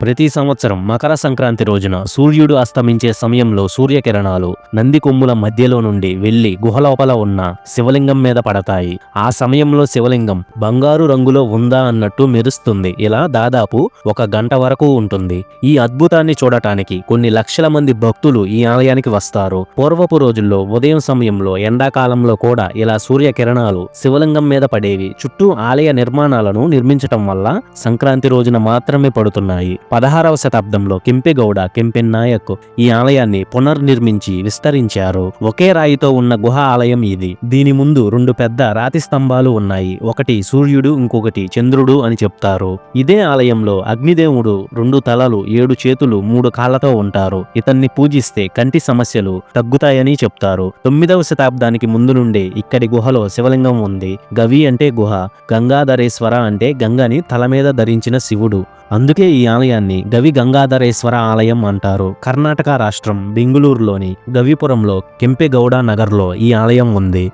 ప్రతి సంవత్సరం మకర సంక్రాంతి రోజున సూర్యుడు అస్తమించే సమయంలో సూర్యకిరణాలు నంది కొమ్ముల మధ్యలో నుండి వెళ్ళి గుహలోపల ఉన్న శివలింగం మీద పడతాయి. ఆ సమయంలో శివలింగం బంగారు రంగులో ఉందా అన్నట్టు మెరుస్తుంది. ఇలా దాదాపు ఒక గంట వరకు ఉంటుంది. ఈ అద్భుతాన్ని చూడటానికి కొన్ని లక్షల మంది భక్తులు ఈ ఆలయానికి వస్తారు. పూర్వపు రోజుల్లో ఉదయం సమయంలో ఎండాకాలంలో కూడా ఇలా సూర్యకిరణాలు శివలింగం మీద పడేవి. చుట్టూ ఆలయ నిర్మాణాలను నిర్మించటం వల్ల సంక్రాంతి రోజున మాత్రమే పడుతున్నాయి. పదహారవ శతాబ్దంలో కెంపెగౌడ కెంపెన్నాయక్ ఈ ఆలయాన్ని పునర్నిర్మించి విస్తరించారు. ఒకే రాయితో ఉన్న గుహ ఆలయం ఇది. దీని ముందు రెండు పెద్ద రాతి స్తంభాలు ఉన్నాయి. ఒకటి సూర్యుడు ఇంకొకటి చంద్రుడు అని చెప్తారు. ఇదే ఆలయంలో అగ్నిదేవుడు రెండు తలలు ఏడు చేతులు మూడు కాళ్ళతో ఉంటారు. ఇతన్ని పూజిస్తే కంటి సమస్యలు తగ్గుతాయని చెప్తారు. తొమ్మిదవ శతాబ్దానికి ముందు నుండే ఇక్కడి గుహలో శివలింగం ఉంది. గవి అంటే గుహ గంగాధరేశ్వర అంటే గంగని తల మీద ధరించిన శివుడు. అందుకే ఈ ఆలయాన్ని గవి గంగాధరేశ్వర ఆలయం అంటారు. కర్ణాటక రాష్ట్రం బెంగుళూరులోని గవిపురంలో కెంపెగౌడ నగర్లో ఈ ఆలయం ఉంది.